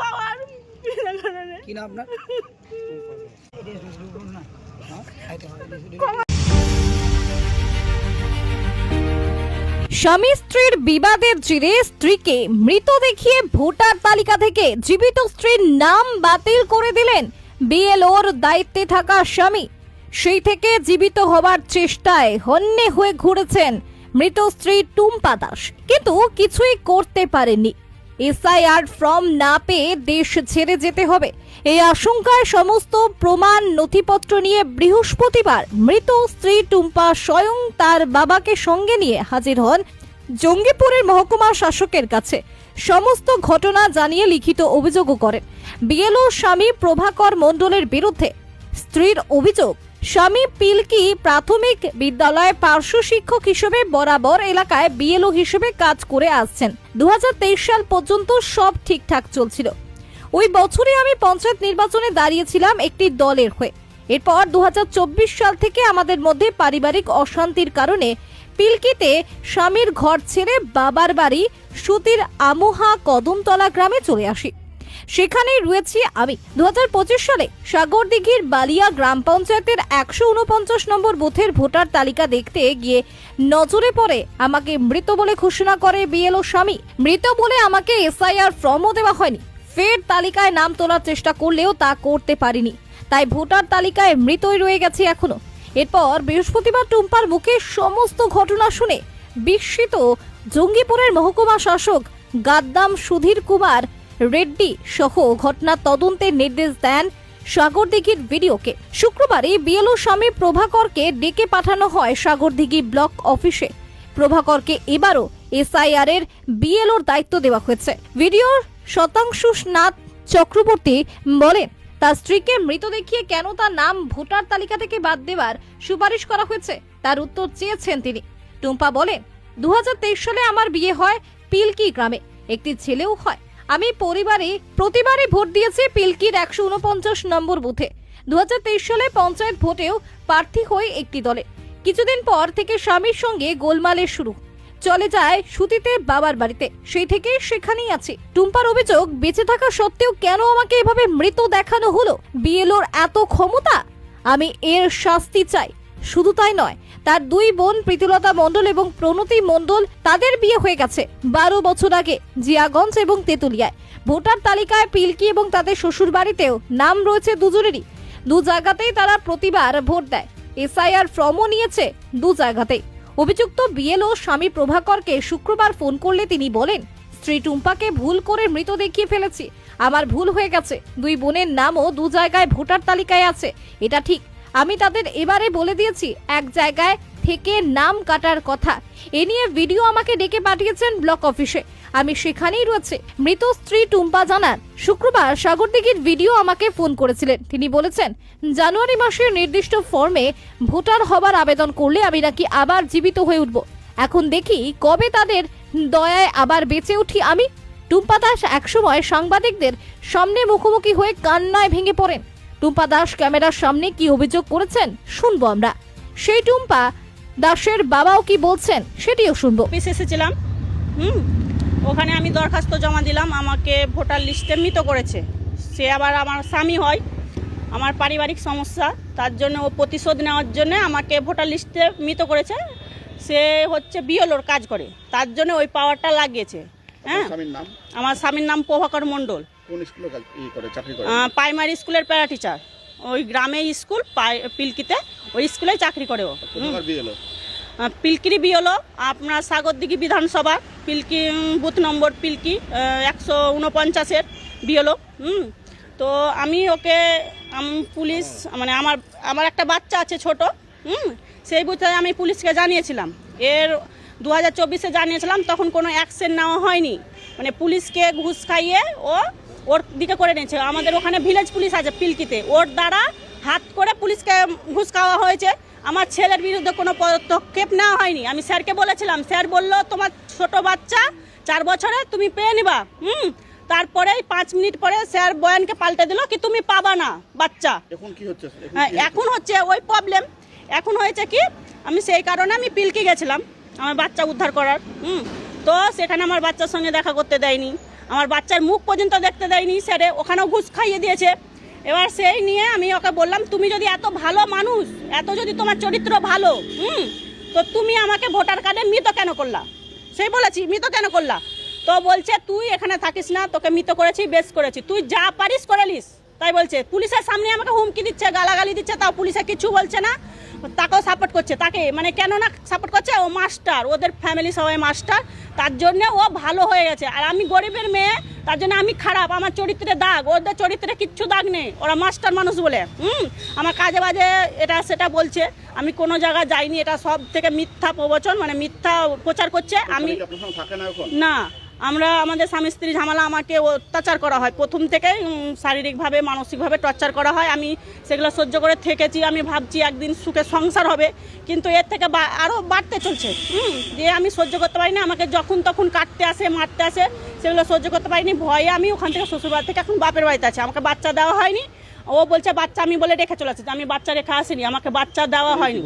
পাওয়ার। বিনা কারণে কি নাম আপনার? স্বামী স্ত্রীর বিবাদের জেরে স্ত্রীকে মৃত দেখিয়ে ভোটার তালিকা থেকে জীবিত স্ত্রীর নাম বাতিল করে দিলেন বিএলওর দায়িত্বে থাকা স্বামী। সেই থেকে জীবিত হবার চেষ্টায় হন্যে হয়ে ঘুরেছেন মৃত স্ত্রী টুম্পা দাস। কিন্তু কিছুই করতে পারেননি। এসআইআর ফর্ম না পেয়ে দেশ ছেড়ে যেতে হবে। এই আশঙ্কায় সমস্ত প্রমাণ, নথিপত্র নিয়ে বৃহস্পতিবার মৃত স্ত্রী টুম্পা স্বয়ং তার বাবাকে সঙ্গে নিয়ে হাজির হন জঙ্গিপুরের মহকুমা শাসকের কাছে। সমস্ত ঘটনা জানিয়ে লিখিত অভিযোগও করেন। বিএলও স্বামী প্রভাকর মণ্ডলের বিরুদ্ধে স্ত্রীর অভিযোগ স্বামী পিলকি প্রাথমিক বিদ্যালয়ে পার্শ্ব শিক্ষক হিসেবে বরাবর এলাকায় বিএলও হিসেবে কাজ করে আসছেন। দু হাজার তেইশ সাল পর্যন্ত সব ঠিকঠাক চলছিল। ওই বছরে আমি পঞ্চায়েত নির্বাচনে দাঁড়িয়েছিলাম একটি দলের হয়ে। এরপর দু হাজার চব্বিশ সাল থেকে আমাদের মধ্যে পারিবারিক অশান্তির কারণে পিলকিতে স্বামীর ঘর ছেড়ে বাবার বাড়ি সুতির আমুহা কদমতলা গ্রামে চলে আসি। সেখানেই রয়েছি আমি। দু হাজার পঁচিশ সালে সাগরদিঘির বালিয়া গ্রাম পঞ্চায়েতের একশো উনপঞ্চাশ নম্বর বুথের ভোটার তালিকা দেখতে গিয়ে নজরে পড়ে আমাকে মৃত বলে ঘোষণা করে বিএলও স্বামী। মৃত বলে আমাকে এসআইআর ফর্মও দেওয়া হয়নি। ফের তালিকায় নাম তোলার চেষ্টা করলেও তা করতে পারিনি। তাই ভোটার তালিকায় মৃতই রয়ে গেছে এখনও। এরপর বৃহস্পতিবার টুম্পার মুখে সমস্ত ঘটনা শুনে বিস্মিত জঙ্গিপুরের মহকুমা শাসক গাদ্দাম সুধীর কুমার রেড্ডি সহ ঘটনা তদন্তের নির্দেশ দেন সাগরদিঘির ভিডিওকে শুক্রবারে বিএলও স্বামী প্রভাকরকে ডেকে পাঠানো হয় সাগরদিঘি ব্লক অফিসে। প্রভাকরকে এবারও এসআইআর এর বিএলওর দায়িত্ব দেওয়া হয়েছে। ভিডিওর শতাংশু নাথ চক্রবর্তী বলেন তার স্ত্রীকে মৃত দেখিয়ে কেন তার নাম ভোটার তালিকা থেকে বাদ দেওয়ার সুপারিশ করা হয়েছে, তার উত্তর চেয়েছেন তিনি। টুম্পা বলেন দু হাজার তেইশ সালে আমার বিয়ে হয় পিলকি গ্রামে। একটি ছেলেও হয়। আমি পরিবারে প্রতিবারই ভোট দিয়েছি পিলকির একশো উনপঞ্চাশ নম্বর বুথে। দু হাজার তেইশ সালে পঞ্চায়েত ভোটেও প্রার্থী হয়ে একটি দলে। কিছুদিন পর থেকে স্বামীর সঙ্গে গোলমালের শুরু। চলে যায় সুতিতে বাবার বাড়িতে। সেই থেকে সেখানেই আছে। টুম্পার অভিযোগ, বেঁচে থাকা সত্ত্বেও কেন আমাকে এভাবে মৃত দেখানো হলো? বিএলওর এত ক্ষমতা? আমি এর শাস্তি চাই। শুধু তাই নয়, তার দুই বোন প্রীতিলতা মণ্ডল এবং প্রণতি মণ্ডল তাদের বিয়ে হয়ে গেছে বারো বছর আগে জিয়াগঞ্জ এবং তেতুলিয়ায়। ভোটার তালিকায় পিলকি এবং তাদের শ্বশুর বাড়িতেও নাম রয়েছে দুজনেরই। দু জায়গাতেই তারা প্রতিবার ভোট দেয়। এসআইআর ফর্মও নিয়েছে দু জায়গাতেই। অভিযুক্ত বিএলও স্বামী প্রভাকরকে শুক্রবার ফোন করলে তিনি বলেন, স্ত্রী টুম্পাকে ভুল করে মৃত দেখিয়ে ফেলেছি। আমার ভুল হয়ে গেছে। দুই বোনের নামও দু জায়গায় ভোটার তালিকায় আছে। এটা ঠিক আমি তাদের এবারে বলে দিয়েছি, এক জায়গায় থেকে নাম কাটার কথা। এ নিয়ে ভিডিও আমাকে ডেকে পাঠিয়েছেন ব্লক অফিসে। আমি সেখানেই রয়েছে। মৃত স্ত্রী টুম্পা জানান, শুক্রবার সাগরদিঘির ভিডিও আমাকে ফোন করেছিলেন। তিনি বলেছেন, জানুয়ারি মাসের নির্দিষ্ট ফর্মে ভোটার হবার আবেদন করলে আমি নাকি আবার জীবিত হয়ে উঠব। এখন দেখি কবে তাদের দয়ায় আবার বেঁচে উঠি আমি। টুম্পা দাস একসময় সাংবাদিকদের সামনে মুখোমুখি হয়ে কান্নায় ভেঙে পড়েন। টুম্পা দাস ক্যামেরার সামনে কি অভিযোগ করেছেন শুনব আমরা। সেই টুম্পা দাসের বাবাও কি বলছেন সেটিও শুনব। অফিসে এসেছিলাম হুম ওখানে আমি দরখাস্ত জমা দিলাম আমাকে ভোটার লিস্টে মৃত করেছে। সে আবার আমার স্বামী হয় আমার পারিবারিক সমস্যা তার জন্য ও প্রতিশোধ নেওয়ার জন্য আমাকে ভোটার লিস্টে মৃত করেছে। সে হচ্ছে বিয়লোর কাজ করে তার জন্য ওই পাওয়ারটা লাগিয়েছে হ্যাঁ? আমার স্বামীর নাম প্রভাকর মণ্ডল। কোন স্কুলে কাজ করে চাকরি করে? প্রাইমারি স্কুলের প্যারা টিচার ওই গ্রামে স্কুল পিলকিতে ওই স্কুলেই চাকরি করে ও। পিলকিরি বি হলো? আপনার সাগরদিঘি বিধানসভা পিলকি বুথ নম্বর পিলকি একশো উনপঞ্চাশের বি হলো। হুম। তো আমি ওকে পুলিশ মানে আমার আমার একটা বাচ্চা আছে ছোট হুম। সেই বুথে আমি পুলিশকে জানিয়েছিলাম। এর দু হাজার চব্বিশে জানিয়েছিলাম তখন কোনো অ্যাকশন নেওয়া হয়নি। মানে পুলিশকে ঘুষ খাইয়ে ও ওর দিকে করে নিয়েছে। আমাদের ওখানে ভিলেজ পুলিশ আছে পিলকিতে। ওর দ্বারা হাত করে পুলিশকে ঘুষ খাওয়া হয়েছে। আমার ছেলের বিরুদ্ধে কোনো পদক্ষেপ নেওয়া হয়নি। আমি স্যারকে বলেছিলাম স্যার বলল তোমার ছোট বাচ্চা চার বছরে তুমি পেয়ে নিবা। হুম। তারপরেই পাঁচ মিনিট পরে স্যার বয়ানকে পাল্টে দিল কি তুমি পাবা না বাচ্চা। এখন কি হচ্ছে? হ্যাঁ, হচ্ছে? ওই প্রবলেম এখন হয়েছে কি আমি সেই কারণে আমি পিলকি গেছিলাম আমার বাচ্চা উদ্ধার করার। হুম। তো সেখানে আমার বাচ্চার সঙ্গে দেখা করতে দেয়নি। আমার বাচ্চার মুখ পর্যন্ত দেখতে দেয়নি স্যারে, ওখানেও ঘুষ খাইয়ে দিয়েছে। এবার সেই নিয়ে আমি ওকে বললাম, তুমি যদি এত ভালো মানুষ, এত যদি তোমার চরিত্র ভালো, হুম, তো তুমি আমাকে ভোটার কার্ডে মৃত কেন করলা? সেই বলেছি, মৃত কেন করলা? তো বলছে, তুই এখানে থাকিস না, তোকে মৃত করেছি, বেশ করেছি। তুই যা পারিস করে নিস। তাই বলছে পুলিশের সামনে আমাকে হুমকি দিচ্ছে গালাগালি দিচ্ছে তাও পুলিশে কিছু বলছে না। তাকেও সাপোর্ট করছে। তাকে মানে কেন না সাপোর্ট করছে? ও মাস্টার ওদের ফ্যামিলি সবাই মাস্টার তার জন্য ও ভালো হয়ে গেছে। আর আমি গরিবের মেয়ে তার জন্য আমি খারাপ। আমার চরিত্রে দাগ ওদের চরিত্রে কিচ্ছু দাগ নেই। ওরা মাস্টার মানুষ বলে। হুম? আমার কাজে বাজে এটা সেটা বলছে। আমি কোনো জায়গায় যাইনি। এটা সব থেকে মিথ্যা প্রবচন মানে মিথ্যা প্রচার করছে। আমি না। আমরা, আমাদের স্বামী স্ত্রী ঝামেলা আমাকে অত্যাচার করা হয়। প্রথম থেকে শারীরিকভাবে, মানসিকভাবে টর্চার করা হয়। আমি সেগুলো সহ্য করে থেকেছি। আমি ভাবছি একদিন সুখে সংসার হবে। কিন্তু এর থেকে আরও বাড়তে চলছে। হুম দিয়ে আমি সহ্য করতে পারি পারিনি, আমাকে যখন তখন কাটতে আসে, মারতে আসে, সেগুলো সহ্য করতে পারিনি। ভয়ে আমি ওখান থেকে শ্বশুরবাড়ি থেকে এখন বাপের বাড়িতে আছে। আমাকে বাচ্চা দেওয়া হয়নি। ও বলছে বাচ্চা আমি বলে রেখে চলে আসছি। আমি বাচ্চা রেখে আসিনি আমাকে বাচ্চা দেওয়া হয়নি।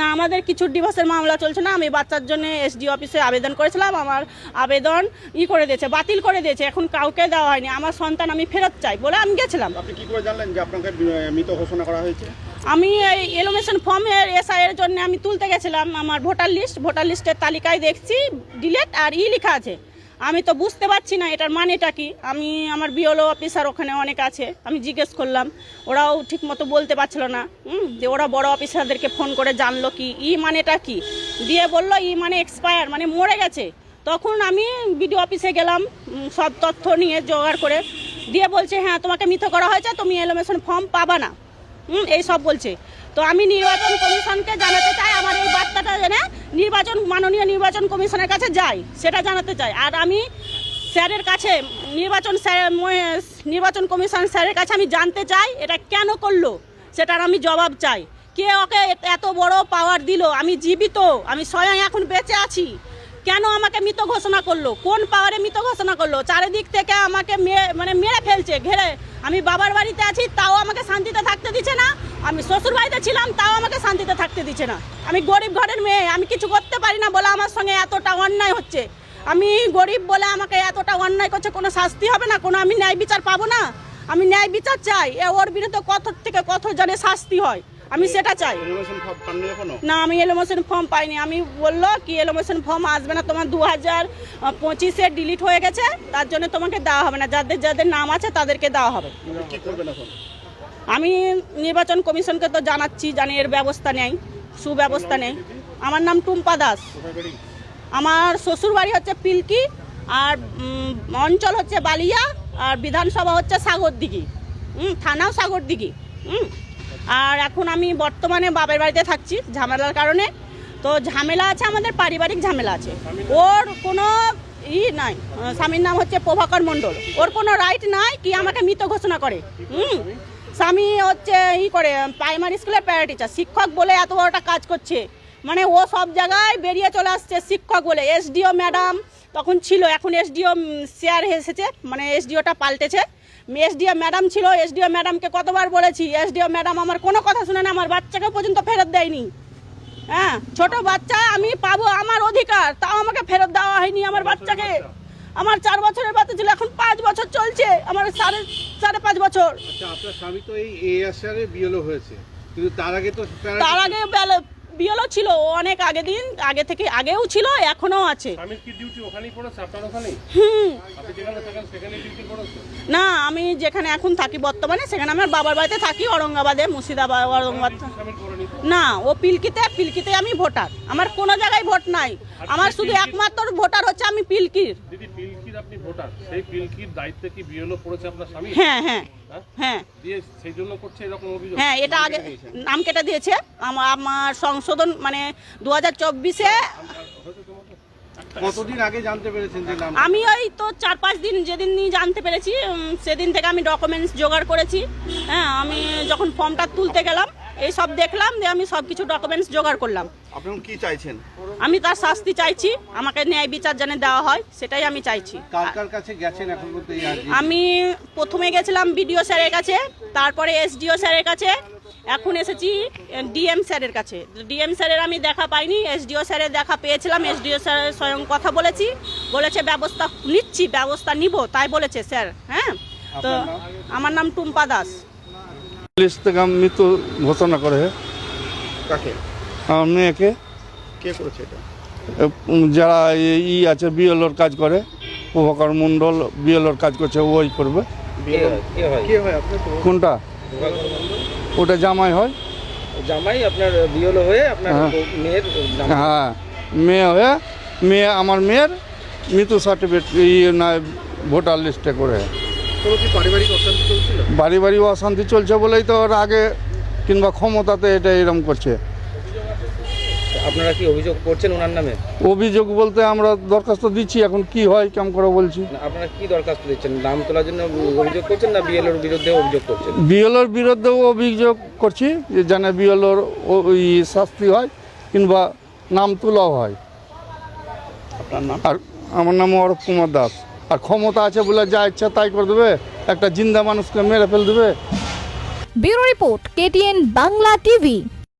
না আমাদের কিছু ডিভোর্সের মামলা চলছে না। আমি বাচ্চার জন্য এসডি অফিসে আবেদন করেছিলাম আমার আবেদন ই করে দিয়েছে বাতিল করে দিয়েছে। এখন কাউকে দেওয়া হয়নি। আমার সন্তান আমি ফেরত চাই বলে আমি গেছিলাম। আপনি কি করে জানলেন যে আপনাকে মৃত ঘোষণা করা হয়েছে? আমি এই এলোমেশন ফর্মের এসআই এর জন্য আমি তুলতে গেছিলাম। আমার ভোটার লিস্ট ভোটার লিস্টের তালিকায় দেখছি ডিলেট আর ই লেখা আছে। আমি তো বুঝতে পারছি না এটার মানেটা কি। আমি আমার বিওলো অফিসার ওখানে অনেক আছে, আমি জিজ্ঞেস করলাম। ওরাও ঠিক মতো বলতে পারছিল না যে ওরা বড় অফিসারদেরকে ফোন করে জানলো কি, ই মানেটা কি? দিয়ে বলল, ই মানে এক্সপায়ার মানে মরে গেছে। তখন আমি বিডিও অফিসে গেলাম সব তথ্য নিয়ে জোগাড় করে। দিয়ে বলছে হ্যাঁ তোমাকে মিথ্যা করা হয়েছে, তুমি এলোমেশন ফর্ম পাবা না। এই সব বলছে। তো আমি নির্বাচন কমিশনকে জানাতে চাই, আমার এই বার্তাটা জেনে নির্বাচন, মাননীয় নির্বাচন কমিশনের কাছে যাই সেটা জানাতে চাই। আর আমি স্যারের কাছে, নির্বাচন স্যার নির্বাচন কমিশন স্যারের কাছে আমি জানতে চাই, এটা কেন করল, সেটার আমি জবাব চাই। কে ওকে এত- বড় পাওয়ার দিল? আমি জীবিত, আমি স্বয়ং এখন বেঁচে আছি। কেন আমাকে মৃত ঘোষণা করল? কোন পাওয়ারে মৃত ঘোষণা করল? চারিদিক থেকে আমাকে মানে মেরে ফেলছে, ঘেরে। আমি বাবার বাড়িতে আছি, তাও আমাকে শান্তিতে থাকতে দিচ্ছে না। আমি শ্বশুর বাড়িতে ছিলাম, তাও আমাকে শান্তিতে থাকতে দিচ্ছে না। আমি গরিব ঘরের মেয়ে, আমি কিছু করতে পারি না বলে আমার সঙ্গে এতটা অন্যায় হচ্ছে। আমি গরিব বলে আমাকে এতটা অন্যায় করছে, কোনো শাস্তি হবে না, কোনো আমি ন্যায় বিচার পাবো না। আমি ন্যায় বিচার চাই ওর বিরুদ্ধে কত থেকে কত জানে শাস্তি হয়। আমি সেটা চাই। না আমি এলোমোশন ফর্ম পাইনি। আমি বলল কি এলোমোশন ফর্ম আসবে না। তোমার দু হাজার পঁচিশে ডিলিট হয়ে গেছে তার জন্য তোমাকে দেওয়া হবে না। যাদের যাদের নাম আছে তাদেরকে দেওয়া হবে। আমি নির্বাচন কমিশনকে তো জানাচ্ছি জানি এর ব্যবস্থা নেই সুব্যবস্থা নেই। আমার নাম টুম্পা দাস। আমার শ্বশুর বাড়ি হচ্ছে পিলকি আর অঞ্চল হচ্ছে বালিয়া আর বিধানসভা হচ্ছে সাগরদিঘি। হুম থানাও সাগরদিঘি। হুম আর এখন আমি বর্তমানে বাপের বাড়িতে থাকছি ঝামেলার কারণে। তো ঝামেলা আছে, আমাদের পারিবারিক ঝামেলা আছে। ওর কোনো ই নাই স্বামীর নাম হচ্ছে প্রভাকর মণ্ডল। ওর কোনো রাইট নাই কি আমাকে মৃত ঘোষণা করে। হুম? স্বামী হচ্ছে ই করে প্রাইমারি স্কুলের প্যারা টিচার শিক্ষক বলে এত বড়টা কাজ করছে। মানে ও সব জায়গায় বেরিয়ে চলে আসছে শিক্ষক বলে। এসডিও ম্যাডাম তখন ছিল এখন এসডিও শেয়ার এসেছে মানে এসডিওটা পাল্টেছে। এসডিও ম্যাডাম ছিল এসডিও ম্যাডামকে কতবার বলেছি এসডিও ম্যাডাম আমার কোনো কথা শুনে না আমার বাচ্চাকে পর্যন্ত ফেরত দেয়নি। হ্যাঁ ছোট বাচ্চা আমি পাবো আমার অধিকার তাও আমাকে ফেরত দেওয়া হয়নি আমার বাচ্চাকে। আমার চার বছরের বাচ্চা ছিল এখন পাঁচ বছর চলছে আমার সাড়ে সাড়ে পাঁচ বছর। আচ্ছা আপনার স্বামী তো এই হয়েছে কিন্তু তার আগে তো তার আগে বিয়েলো ছিল ও অনেক আগে দিন আগে থেকে আগেও ছিল এখনও আছে। হুম। না আমি যেখানে এখন থাকি বর্তমানে সেখানে আমার বাবার বাড়িতে থাকি ঔরঙ্গাবাদে মুর্শিদাবাদ ঔরঙ্গাবাদ। না ও পিলকিতে পিলকিতে আমি ভোটার। আমার কোনো জায়গায় ভোট নাই। আমার শুধু একমাত্র ভোটার হচ্ছে আমি পিলকির পিলকির আপনি ভোটার? সেই পিলকির দায়িত্বে কি বিএলও পড়েছে আপনার স্বামী? হ্যাঁ হ্যাঁ হ্যাঁ? হ্যাঁ। দিয়ে সেই জন্য করছে এরকম অভিযোগ? হ্যাঁ এটা আগে নাম কেটে দিয়েছে। আমার আমার সংশোধন মানে দু হাজার চব্বিশে কতদিন আগে জানতে পেরেছেন যে নাম? আমি ওই তো চার পাঁচ দিন যেদিন জানতে পেরেছি সেদিন থেকে আমি ডকুমেন্টস জোগাড় করেছি। হ্যাঁ আমি যখন ফর্মটা তুলতে গেলাম এই সব দেখলাম যে আমি সব কিছু ডকুমেন্টস জোগাড় করলাম। আপনি কি চাইছেন? আমি তার শাস্তি চাইছি আমাকে ন্যায় বিচার যেন দেওয়া হয় সেটাই আমি চাইছি। কার কার কাছে গেছেন এখন পর্যন্ত এই আর্জি? আমি প্রথমে গেছিলাম বিডিও স্যারের কাছে তারপরে এসডিও স্যারের কাছে এখন এসেছি ডিএম স্যারের কাছে। ডিএম স্যারের আমি দেখা পাইনি এসডিও স্যারের দেখা পেয়েছিলাম এসডিও স্যারের স্বয়ং কথা বলেছি বলেছে ব্যবস্থা নিচ্ছি ব্যবস্থা নিব তাই বলেছে স্যার হ্যাঁ? তো আমার নাম টুম্পা দাস। পুলিশ থেকে আমি মৃত্যু ঘোষণা করে। কাকে? আমার মেয়েকে। কে করেছে এটা? যারা ই আছে বিএলওর কাজ করে প্রভাকর মণ্ডল বিএলওর কাজ করছে ওই করবে। কে হয়? আপনার তো কোনটা? ওটা জামাই হয়। জামাই আপনার বিয়লো হয়ে আপনার হ্যাঁ। মেয়ের হ্যাঁ মেয়ে হয়ে মেয়ে আমার মেয়ের মৃত্যু সার্টিফিকেট ই না ভোটার লিস্টে করে। পারিবারিক অশান্তি চলছিল? বাড়ি বাড়ি অশান্তি চলছে বলেই তো ওর আগে কিংবা ক্ষমতাতে এটা এরম করছে। আপনারা কি অভিযোগ করছেন ওনার নামে? অভিযোগ বলতে আমরা দরখাস্ত দিচ্ছি এখন কি হয় কেমন করে বলছি? আপনারা কি দরখাস্ত দিচ্ছেন? নাম তোলার জন্য অভিযোগ করছেন না বিএলওর বিরুদ্ধে অভিযোগ করছেন? বিএলওর বিরুদ্ধেও অভিযোগ করছি যে যেন বিএলওর ওই শাস্তি হয় কিংবা নাম তোলাও হয়। আপনার নাম? আর আমার নাম অরূপ কুমার দাস। আর ক্ষমতা আছে বলে যা ইচ্ছা তাই করে দেবে। একটা জিন্দা মানুষকে মেরে ফেল দেবে। Bureau report KTN Bangla TV.